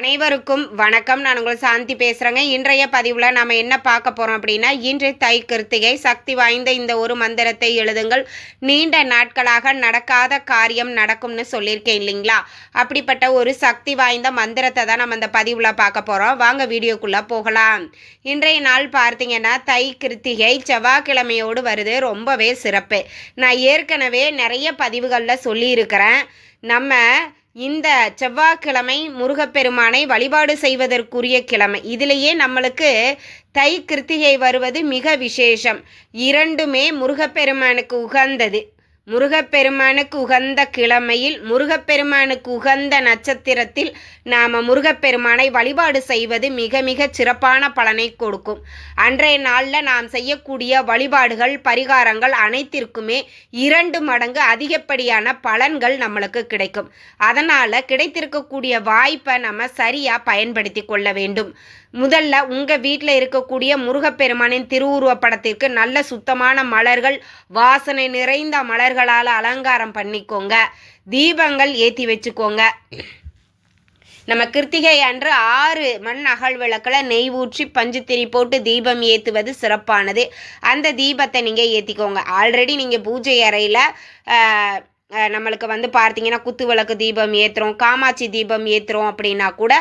அனைவருக்கும் வணக்கம். நான் உங்கள் சாந்தி பேசுகிறேங்க இன்றைய பதிவில் நம்ம என்ன பார்க்க போகிறோம் அப்படின்னா இன்று தை கிருத்திகை. சக்தி வாய்ந்த இந்த ஒரு மந்திரத்தை எழுதுங்கள். நீண்ட நாட்களாக நடக்காத காரியம் நடக்கும்னு சொல்லியிருக்கேன் இல்லைங்களா? அப்படிப்பட்ட ஒரு சக்தி வாய்ந்த மந்திரத்தை தான் நம்ம இந்த பதிவில் பார்க்க போகிறோம் வாங்க வீடியோக்குள்ளே போகலாம். இன்றைய நாள் பார்த்தீங்கன்னா தை கிருத்திகை. செவ்வாய்க்கிழமையோடு வருது. ரொம்பவே சிறப்பு. நான் ஏற்கனவே நிறைய பதிவுகளில் சொல்லியிருக்கிறேன். நம்ம இந்த செவ்வாய்க்கிழமை முருகப்பெருமானை வழிபாடு செய்வதற்குரிய கிழமை. இதிலேயே நம்மளுக்கு தை கிருத்திகை வருவது மிக விசேஷம். இரண்டுமே முருகப்பெருமானுக்கு உகந்தது. முருகப்பெருமானுக்கு உகந்த கிழமையில் முருகப்பெருமானுக்கு உகந்த நட்சத்திரத்தில் நாம் முருகப்பெருமானை வழிபாடு செய்வது மிக மிக சிறப்பான பலனை கொடுக்கும். அன்றைய நாளில் நாம் செய்யக்கூடிய வழிபாடுகள் பரிகாரங்கள் அனைத்திற்குமே இரண்டு மடங்கு அதிகப்படியான பலன்கள் நம்மளுக்கு கிடைக்கும். அதனால் கிடைத்திருக்கக்கூடிய வாய்ப்பை நம்ம சரியாக பயன்படுத்தி கொள்ள வேண்டும். முதல்ல உங்கள் வீட்டில் இருக்கக்கூடிய முருகப்பெருமானின் திருவுருவப்படத்திற்கு நல்ல சுத்தமான மலர்கள் வாசனை நிறைந்த மலர்களால் அலங்காரம் பண்ணிக்கோங்க. தீபங்கள் ஏற்றி வச்சுக்கோங்க. நம்ம கிருத்திகை அன்று ஆறு மண் அகல் விளக்கில் நெய் ஊற்றி பஞ்சுத்திரி போட்டு தீபம் ஏற்றுவது சிறப்பானது. அந்த தீபத்தை நீங்கள் ஏற்றிக்கோங்க ஆல்ரெடி நீங்கள் பூஜை அறையில் நம்மளுக்கு வந்து பார்த்தீங்கன்னா குத்து விளக்கு தீபம் ஏற்றுறோம் காமாட்சி தீபம் ஏற்றுறோம் அப்படின்னா கூட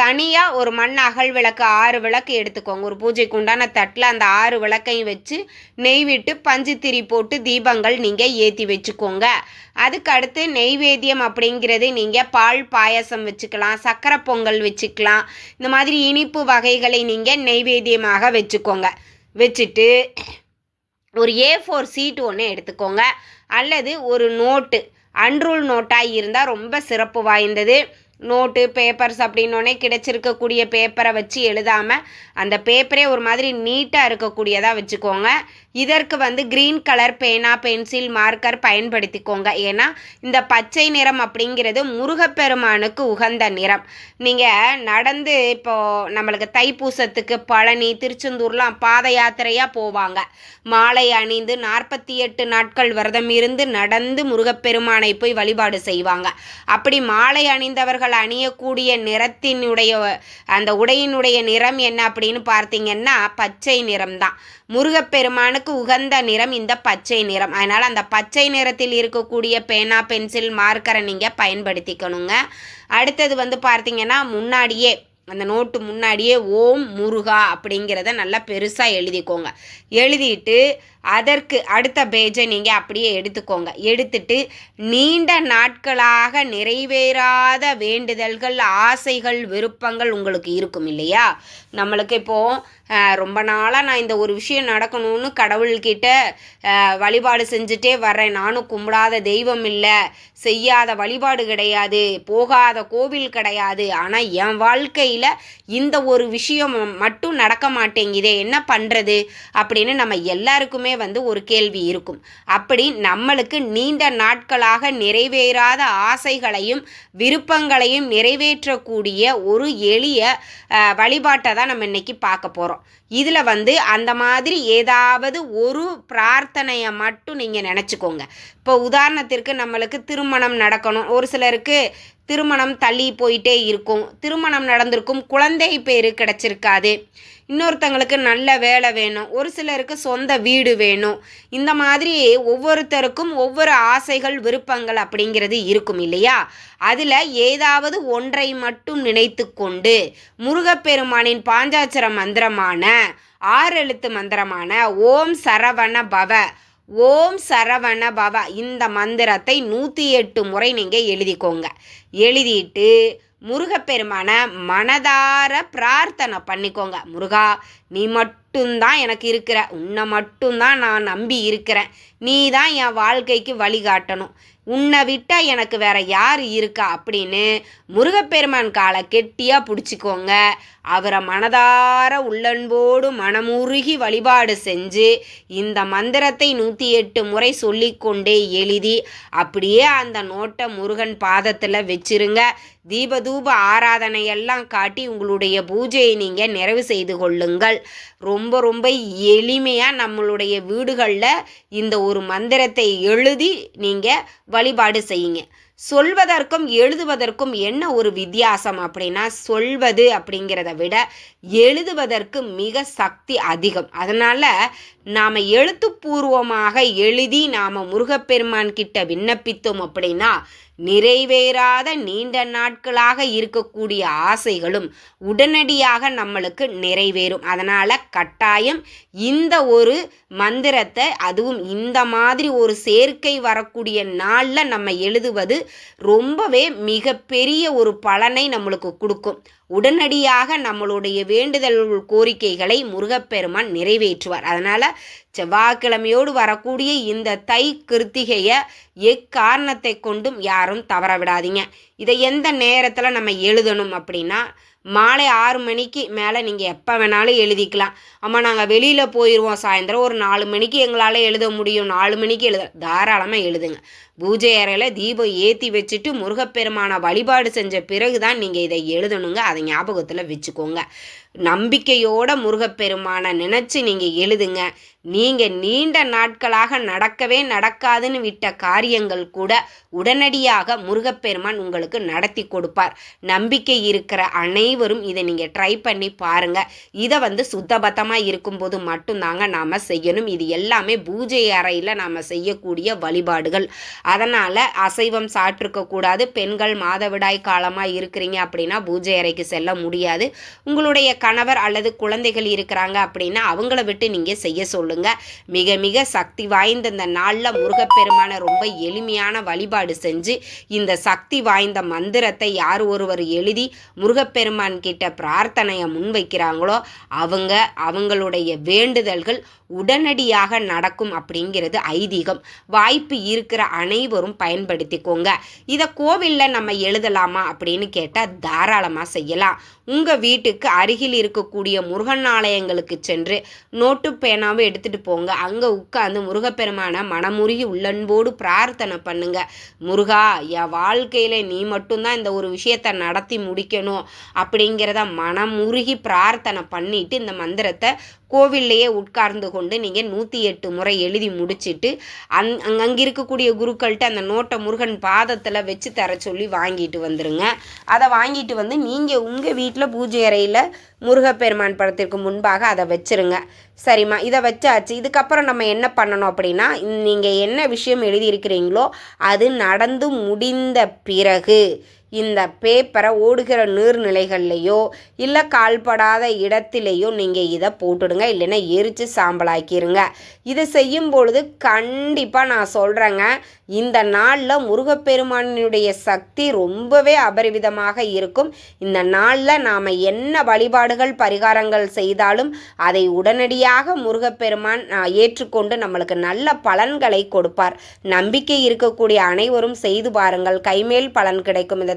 தனியாக ஒரு மண் அகல் விளக்கு ஆறு விளக்கு எடுத்துக்கோங்க. ஒரு பூஜைக்கு உண்டான தட்டில் அந்த ஆறு விளக்கையும் வச்சு நெய் விட்டு பஞ்சு திரி போட்டு தீபங்கள் நீங்கள் ஏற்றி வச்சுக்கோங்க. அதுக்கு அடுத்து நெய்வேத்தியம் அப்படிங்கிறது நீங்கள் பால் பாயசம் வச்சுக்கலாம் சக்கரை பொங்கல் வச்சுக்கலாம். இந்த மாதிரி இனிப்பு வகைகளை நீங்கள் நெய்வேத்தியமாக வச்சுக்கோங்க. வச்சுட்டு ஒரு ஏ ஃபோர் சீட் ஒன்று எடுத்துக்கோங்க. அல்லது ஒரு நோட்டு அன்ரூல் நோட்டாக இருந்தால் ரொம்ப சிறப்பு வாய்ந்தது. நோட்டு பேப்பர்ஸ் அப்படின்னோடனே கிடைச்சிருக்கக்கூடிய பேப்பரை வச்சு எழுதாமல் அந்த பேப்பரே ஒரு மாதிரி நீட்டாக இருக்கக்கூடியதாக வச்சுக்கோங்க. இதற்கு வந்து க்ரீன் கலர் பேனா பென்சில் மார்க்கர் பயன்படுத்திக்கோங்க. ஏன்னா இந்த பச்சை நிறம் அப்படிங்கிறது முருகப்பெருமானுக்கு உகந்த நிறம். நீங்கள் நடந்து இப்போது நம்மளுக்கு தைப்பூசத்துக்கு பழனி திருச்செந்தூர்லாம் பாத யாத்திரையாக போவாங்க. மாலை அணிந்து நாற்பத்தி எட்டு நாட்கள் விரதம் இருந்து நடந்து முருகப்பெருமானை போய் வழிபாடு செய்வாங்க. அப்படி மாலை அணிந்தவர்கள் அணியக்கூடிய நிறத்தினுடைய அந்த உடையினுடைய நிறம் என்ன அப்படின்னு பார்த்தீங்கன்னா பச்சை நிறம் தான் முருகப்பெருமானுக்கு உகந்த நிறம் இந்த பச்சை நிறம். அதனால் அந்த பச்சை நிறத்தில் இருக்கக்கூடிய பேனா பென்சில் மார்க்கரை நீங்கள் பயன்படுத்திக்கணுங்க. அடுத்தது வந்து பார்த்தீங்கன்னா முன்னாடியே அந்த நோட்டு முன்னாடியே ஓம் முருகா அப்படிங்கிறத நல்லா பெருசாக எழுதிக்கோங்க. எழுதிட்டு அதற்கு அடுத்த பேஜை நீங்கள் அப்படியே எடுத்துக்கோங்க. எடுத்துட்டு நீண்ட நாட்களாக நிறைவேறாத வேண்டுதல்கள் ஆசைகள் விருப்பங்கள் உங்களுக்கு இருக்கும் இல்லையா? நம்மளுக்கு இப்போது ரொம்ப நாளாக நான் இந்த ஒரு விஷயம் நடக்கணும்னு கடவுள்கிட்ட வழிபாடு செஞ்சுட்டே வர்றேன். நானும் கும்பிடாத தெய்வம் இல்லை. செய்யாத வழிபாடு கிடையாது. போகாத கோவில் கிடையாது. ஆனால் என் வாழ்க்கையில் இந்த ஒரு விஷயம் மட்டும் நடக்க மாட்டேங்குதே. என்ன பண்ணுறது அப்படின்னு நம்ம எல்லாருக்குமே வந்து ஒரு கேள்வி இருக்கும். அப்படி நம்மளுக்கு நீண்ட நாட்களாக நிறைவேறாத ஆசைகளையும் விருப்பங்களையும் நிறைவேற்றக்கூடிய ஒரு எளிய வழிபாட்டை தான் நம்ம இன்னைக்கு பார்க்க போகிறோம் இதில் வந்து அந்த மாதிரி ஏதாவது ஒரு பிரார்த்தனையை மட்டும் நீங்கள் நினச்சிக்கோங்க. இப்போ உதாரணத்திற்கு நம்மளுக்கு திருமணம் நடக்கணும். ஒரு சிலருக்கு திருமணம் தள்ளி போயிட்டே இருக்கும். திருமணம் நடந்திருக்கும் குழந்தை பேர் கிடச்சிருக்காது. இன்னொருத்தங்களுக்கு நல்ல வேலை வேணும். ஒரு சிலருக்கு சொந்த வீடு வேணும். இந்த மாதிரி ஒவ்வொருத்தருக்கும் ஒவ்வொரு ஆசைகள் விருப்பங்கள் அப்படிங்கிறது இருக்கும் இல்லையா? அதில் ஏதாவது ஒன்றை மட்டும் நினைத்து கொண்டு முருகப்பெருமானின் பாஞ்சாச்சர மந்திரமான ஆறு எழுத்து மந்திரமான ஓம் சரவண பவ ஓம் சரவண பவ. இந்த மந்திரத்தை நூற்றி எட்டு முறை நீங்கள் எழுதிக்கோங்க. எழுதிட்டு முருகப்பெருமான மனதார பிரார்த்தனை பண்ணிக்கோங்க. முருகா நீ மட்டும்தான் எனக்கு இருக்கிற. உன்னை மட்டும்தான் நான் நம்பி இருக்கிறேன். நீ தான் என் வாழ்க்கைக்கு வழிகாட்டணும். உன்னை விட்டால் எனக்கு வேற யார் இருக்கா அப்படின்னு முருகப்பெருமான் காலை கெட்டியாக பிடிச்சிக்கோங்க. அவரை மனதார உள்ளன்போடு மனமுருகி வழிபாடு செஞ்சு இந்த மந்திரத்தை நூற்றி எட்டு முறை சொல்லிக்கொண்டே எழுதி அப்படியே அந்த நோட்டை முருகன் பாதத்தில் வச்சிருங்க. தீபதூப ஆராதனையெல்லாம் காட்டி உங்களுடைய பூஜையை நீங்கள் நிறைவு செய்து கொள்ளுங்கள். ரொம்ப ரொம்ப எளிமையாக நம்மளுடைய வீடுகளில் இந்த ஒரு மந்திரத்தை எழுதி நீங்கள் வழிபாடு செய்யுங்க. சொல்வதற்கும் எழுதுவதற்கும் என்ன ஒரு வித்தியாசம் அப்படின்னா சொல்வது அப்படிங்கிறத விட எழுதுவதற்கு மிக சக்தி அதிகம். அதனால் நாம் எழுத்துப்பூர்வமாக எழுதி நாம் முருகப்பெருமான் கிட்ட விண்ணப்பித்தோம் அப்படின்னா நிறைவேறாத நீண்ட நாட்களாக இருக்கக்கூடிய ஆசைகளும் உடனடியாக நம்மளுக்கு நிறைவேறும். அதனால் கட்டாயம் இந்த ஒரு மந்திரத்தை அதுவும் இந்த மாதிரி ஒரு சேர்க்கை வரக்கூடிய நாளில் நம்ம எழுதுவது ரொம்பவே மிகப்பெரிய ஒரு பலனை நம்மளுக்கு கொடுக்கும். உடனடியாக நம்மளுடைய வேண்டுதல் கோரிக்கைகளை முருகப்பெருமான் நிறைவேற்றுவார். அதனால் செவ்வாய்க்கிழமையோடு வரக்கூடிய இந்த தை கிருத்திகையை எக்காரணத்தை கொண்டும் யாரும் தவற விடாதீங்க. இதை எந்த நேரத்தில் நம்ம எழுதணும் அப்படின்னா மாலை ஆறு மணிக்கு மேலே நீங்கள் எப்போ வேணாலும் எழுதிக்கலாம். அம்மா நாங்கள் வெளியில் போயிடுவோம் சாயந்தரம் ஒரு நாலு மணிக்கு எங்களால் எழுத முடியும். நாலு மணிக்கு எழுத தாராளமாக எழுதுங்க. பூஜை அறையில் தீபம் ஏற்றி வச்சுட்டு முருகப்பெருமான வழிபாடு செஞ்ச பிறகு தான் நீங்கள் இதை எழுதணுங்க. அதை ஞாபகத்தில் வச்சுக்கோங்க. நம்பிக்கையோட முருகப்பெருமானை நினச்சி நீங்கள் எழுதுங்க. நீங்கள் நீண்ட நாட்களாக நடக்கவே நடக்காதுன்னு விட்ட காரியங்கள் கூட உடனடியாக முருகப்பெருமான் உங்களுக்கு நடத்தி கொடுப்பார். நம்பிக்கை இருக்கிற அனைவரும் இதை நீங்கள் ட்ரை பண்ணி பாருங்கள் இதை வந்து சுத்தபத்தமாக இருக்கும்போது மட்டும்தாங்க நாம் செய்யணும். இது எல்லாமே பூஜை அறையில் நாம் செய்யக்கூடிய வழிபாடுகள். அதனால் அசைவம் சாப்பிட்ருக்கக்கூடாது பெண்கள் மாதவிடாய் காலமாக இருக்கிறீங்க அப்படின்னா பூஜை அறைக்கு செல்ல முடியாது. உங்களுடைய கணவர் அல்லது குழந்தைகள் இருக்கிறாங்க அப்படின்னா அவங்கள விட்டு நீங்கள் செய்ய சொல்லுங்கள் மிக மிக சக்தி வாய்ந்த இந்த நாளில் முருகப்பெருமான ரொம்ப எளிமையான வழிபாடு செஞ்சு இந்த சக்தி வாய்ந்த மந்திரத்தை யார் ஒருவர் எழுதி முருகப்பெருமான் கிட்ட பிரார்த்தனையை முன்வைக்கிறாங்களோ அவங்க அவங்களுடைய வேண்டுதல்கள் உடனடியாக நடக்கும் அப்படிங்கிறது ஐதீகம். வாய்ப்பு இருக்கிற அனைவரும் பயன்படுத்திக்கோங்க. இதை கோவிலில் நம்ம எழுதலாமா அப்படின்னு கேட்டால் தாராளமாக செய்யலாம். உங்கள் வீட்டுக்கு அருகில் இருக்கக்கூடிய முருகன் ஆலயங்களுக்கு சென்று நோட்டு பேனாவும் எடுத்துகிட்டு போங்க. அங்கே உட்காந்து முருகப்பெருமான மனமுருகி உள்ளன்போடு பிரார்த்தனை பண்ணுங்க. முருகா என் வாழ்க்கையில் நீ மட்டும்தான் இந்த ஒரு விஷயத்தை நடத்தி முடிக்கணும் அப்படிங்கிறத மனமுருகி பிரார்த்தனை பண்ணிட்டு இந்த மந்திரத்தை கோவில்லையே உட்கார்ந்து கொண்டு நீங்கள் நூற்றி எட்டு முறை எழுதி முடிச்சுட்டு அங் அங்கே இருக்கக்கூடிய குருக்கள்கிட்ட அந்த நோட்டை முருகன் பாதத்தில் வச்சு தர சொல்லி வாங்கிட்டு வந்துடுங்க அதை வாங்கிட்டு வந்து நீங்கள் உங்கள் வீட்டில் பூஜை அறையில் முருகப்பெருமான் படத்திற்கு முன்பாக அதை வச்சுருங்க. சரிம்மா இதை வச்சாச்சு. இதுக்கப்புறம் நம்ம என்ன பண்ணணும் அப்படின்னா நீங்கள் என்ன விஷயம் எழுதியிருக்கிறீங்களோ அது நடந்து முடிந்த பிறகு இந்த பேப்பரை ஓடுகிற நீர்நிலைகள்லையோ இல்லை கால்படாத இடத்துலையோ நீங்கள் இதை போட்டுடுங்க இல்லைன்னா எரித்து சாம்பலாக்கிடுங்க இதை செய்யும் பொழுது கண்டிப்பாக நான் சொல்கிறேங்க இந்த நாளில் முருகப்பெருமானினுடைய சக்தி ரொம்பவே அபரிவிதமாக இருக்கும். இந்த நாளில் நாம் என்ன வழிபாடுகள் பரிகாரங்கள் செய்தாலும் அதை உடனடியாக முருகப்பெருமான் ஏற்றுக்கொண்டு நம்மளுக்கு நல்ல பலன்களை கொடுப்பார். நம்பிக்கை இருக்கக்கூடிய அனைவரும் செய்து பாருங்கள். கைமேல் பலன் கிடைக்கும். இந்த